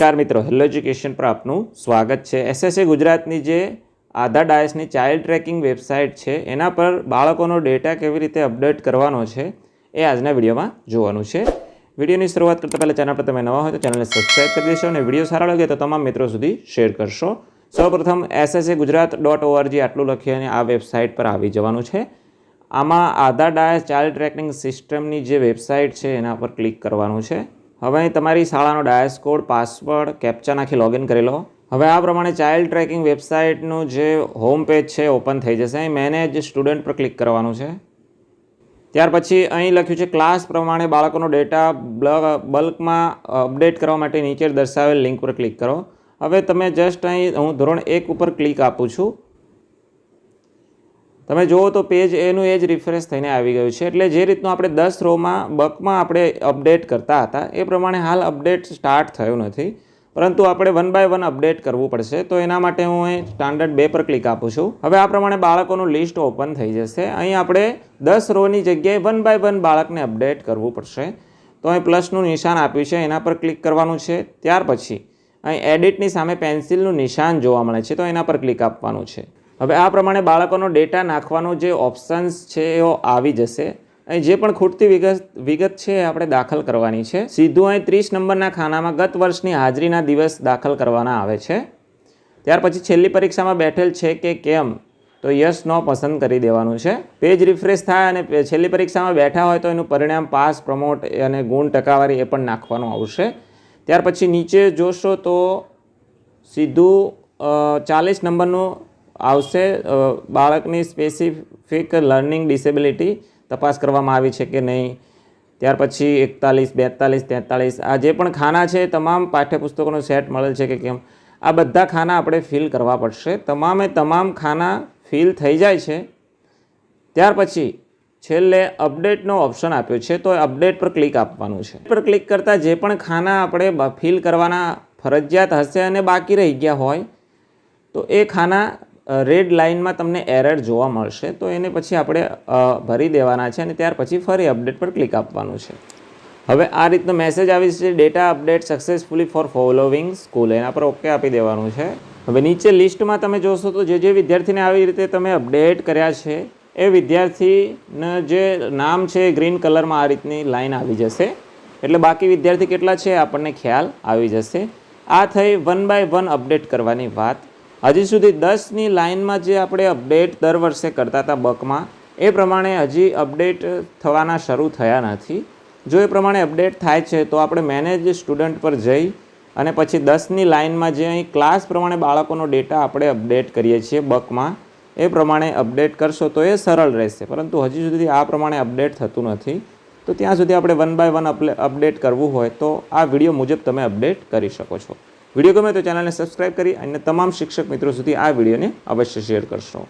નમસ્કાર મિત્રો. Hello education પર આપનું સ્વાગત છે. એસએસએ ગુજરાતની જે આધાર ડાયસની ચાઇલ્ડ ટ્રેકિંગ વેબસાઇટ છે, એના પર બાળકોનો ડેટા કેવી રીતે અપડેટ કરવાનો છે, એ આજના વિડીયોમાં જોવાનું છે. વિડીયોની શરૂઆત કરતાં પહેલાં ચેનલ પર તમે નવા હોય તો ચેનલને સબસ્ક્રાઇબ કરી દેશો અને વીડિયો સારા લાગે તો તમામ મિત્રો સુધી શેર કરશો. સૌપ્રથમ એસએસએ ગુજરાત ડોટ ઓઆરજી આટલું લખી અને આ વેબસાઇટ પર આવી જવાનું છે. આમાં આધાર ડાયસ ચાઇલ્ડ ટ્રેકિંગ સિસ્ટમની જે વેબસાઇટ છે, એના પર ક્લિક કરવાનું છે. હવે તમારી શાળાનો ડાયસ કોડ, પાસવર્ડ કેપ્ચા નાખી લોગિન કરી લો. હવે આ પ્રમાણે ચાઇલ્ડ ટ્રેકિંગ વેબસાઇટનું જે હોમ પેજ છે ઓપન થઈ જશે. અહીં મેનેજ સ્ટુડન્ટ પર ક્લિક કરવાનું છે. ત્યાર પછી અહીં લખ્યું છે ક્લાસ પ્રમાણે બાળકોનો ડેટા બલ્કમાં અપડેટ કરવા માટે નીચે દર્શાવેલ લિંક પર ક્લિક કરો. હવે તમે જસ્ટ અહીં, હું ધોરણ એક ઉપર ક્લિક આપું છું. તમે જુઓ તો પેજ એનું એ જ રિફ્રેશ થઈને આવી ગયું છે. એટલે જે રીતનું આપણે દસ રોમાં બકમાં આપણે અપડેટ કરતા હતા, એ પ્રમાણે હાલ અપડેટ સ્ટાર્ટ થયું નથી. પરંતુ આપણે વન બાય વન અપડેટ કરવું પડશે. તો એના માટે હું અહીં સ્ટાન્ડર્ડ બે પર ક્લિક આપું છું. હવે આ પ્રમાણે બાળકોનું લિસ્ટ ઓપન થઈ જશે. અહીં આપણે દસ રોની જગ્યાએ વન બાય વન બાળકને અપડેટ કરવું પડશે. તો અહીં પ્લસનું નિશાન આપ્યું છે. એના પર ક્લિક કરવાનું છે. ત્યાર પછી અહીં એડિટની સામે પેન્સિલનું નિશાન જોવા મળે છે. તો એના પર ક્લિક આપવાનું છે. હવે આ પ્રમાણે બાળકોનો ડેટા નાખવાનો જે ઓપ્શન્સ છે એ આવી જશે. અહીં જે પણ ખૂટતી વિગત વિગત છે એ આપણે દાખલ કરવાની છે. સીધું અહીં ત્રીસ નંબરના ખાનામાં ગત વર્ષની હાજરીના દિવસ દાખલ કરવાના આવે છે. ત્યાર પછી છેલ્લી પરીક્ષામાં બેઠેલ છે કે કેમ? તો યસ, નો પસંદ કરી દેવાનું છે. પેજ રિફ્રેશ થાય અને છેલ્લી પરીક્ષામાં બેઠા હોય તો એનું પરિણામ પાસ, પ્રમોટ અને ગુણ ટકાવારી એ પણ નાખવાનું આવશે. ત્યાર પછી નીચે જોશો તો સીધું ચાલીસ નંબરનું આવશે બાળકની સ્પેસિફિક લર્નિંગ ડિસેબિલિટી તપાસ કરવામાં આવી છે કે નહીં. ત્યાર પછી એકતાલીસ, બેતાલીસ, તેતાલીસ, આ જે પણ ખાના છે, તમામ પાઠ્યપુસ્તકોનો સેટ મળેલ છે કે કેમ? આ બધા ખાના આપણે ફિલ કરવા પડશે. તમામે તમામ ખાના ફિલ થઈ જાય છે. ત્યાર પછી છેલ્લે અપડેટનો ઓપ્શન આપ્યો છે, તો અપડેટ પર ક્લિક આપવાનું છે. પર ક્લિક કરતાં જે પણ ખાના આપણે ફિલ કરવાના ફરજિયાત હશે અને બાકી રહી ગયા હોય, તો એ ખાના રેડ લાઇનમાં તમને એરર જોવા મળશે, તો એને પછી આપણે ભરી દેવાના છે અને ત્યાર પછી ફરી અપડેટ પર ક્લિક આપવાનું છે. હવે આ રીતનો મેસેજ આવી છે data update successfully for following school એના પર ઓકે આપી દેવાનું છે. હવે નીચે લિસ્ટમાં તમે જોશો તો જે જે વિદ્યાર્થીને આવી રીતે તમે અપડેટ કર્યા છે, એ વિદ્યાર્થીને જે નામ છે ગ્રીન કલરમાં આ રીતની લાઇન આવી જશે. એટલે બાકી વિદ્યાર્થી કેટલા છે આપણને ખ્યાલ આવી જશે. આ થઈ વન બાય વન અપડેટ કરવાની વાત. હજી સુધી દસની લાઇનમાં જે આપણે અપડેટ દર વર્ષે કરતા હતા બકમાં, એ પ્રમાણે હજી અપડેટ થવાના શરૂ થયા નથી. જો એ પ્રમાણે અપડેટ થાય છે, તો આપણે મેનેજ સ્ટુડન્ટ પર જઈ અને પછી દસની લાઇનમાં જે અહીં ક્લાસ પ્રમાણે બાળકોનો ડેટા આપણે અપડેટ કરીએ છીએ બકમાં, એ પ્રમાણે અપડેટ કરશો તો એ સરળ રહેશે. પરંતુ હજી સુધી આ પ્રમાણે અપડેટ થતું નથી. તો ત્યાં સુધી આપણે વન બાય વન અપડેટ કરવું હોય તો આ વીડિયો મુજબ તમે અપડેટ કરી શકો છો. વીડિયો ગમે તો ચેનલને સબસ્ક્રાઈબ કરી અને તમામ શિક્ષક મિત્રો સુધી આ વિડીયોને અવશ્ય શેર કરશો.